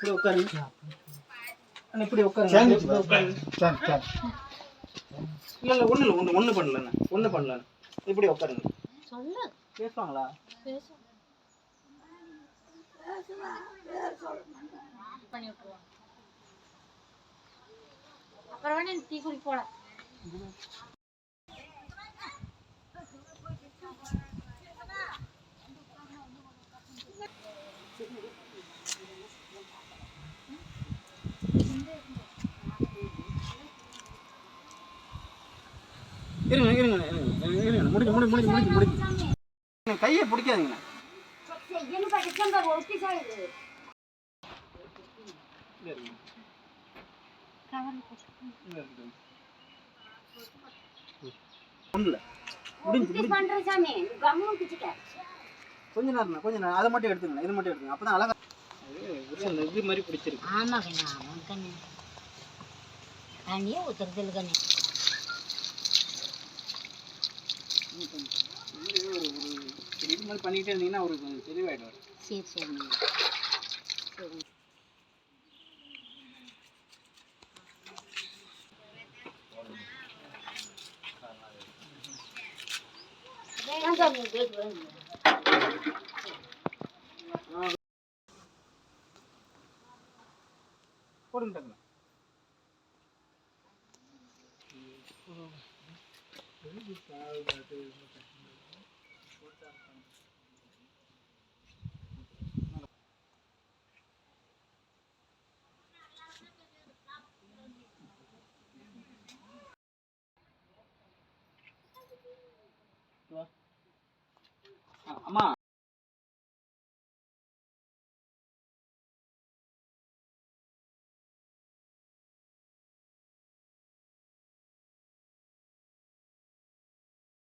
இப்படி உட்காருங்க. அண்ணா, இப்படி உட்காருங்க. இல்ல இல்ல ஒண்ணு இல்ல ஒண்ணு ஒண்ணு பண்ணலண்ணா. ஒண்ணு பண்ணல. இப்படி உட்காருங்க. சொல்லு. பேசுவாங்களா? பேசு. பண்ணி விட்டுருவாங்க அப்புறம் டீ குடி போல இருங்க இருங்க இருங்க இருங்க முடிஞ்சு முடிஞ்சு முடிஞ்சு முடிஞ்சு முடிஞ்சு. கையை பிடிக்காதீங்கண்ணா கொஞ்ச நேரம் கொஞ்ச நேரம். அதை மட்டும் எடுத்துக்கணும் இது மட்டும் எடுத்துங்க அப்பதான் அழகா இது மாதிரி பிடிச்சிருக்கு ஆமா கண்ணா அவன் கண்ணு. தண்ணியே ஊத்துறது இல்லை கண்ணு. இது மாதிரி பண்ணிகிட்டே இருந்தீங்கன்னா அவருக்கு கொஞ்சம் தெளிவாயிடுவார் சரி சரி சரி போடுங்க அம்மா.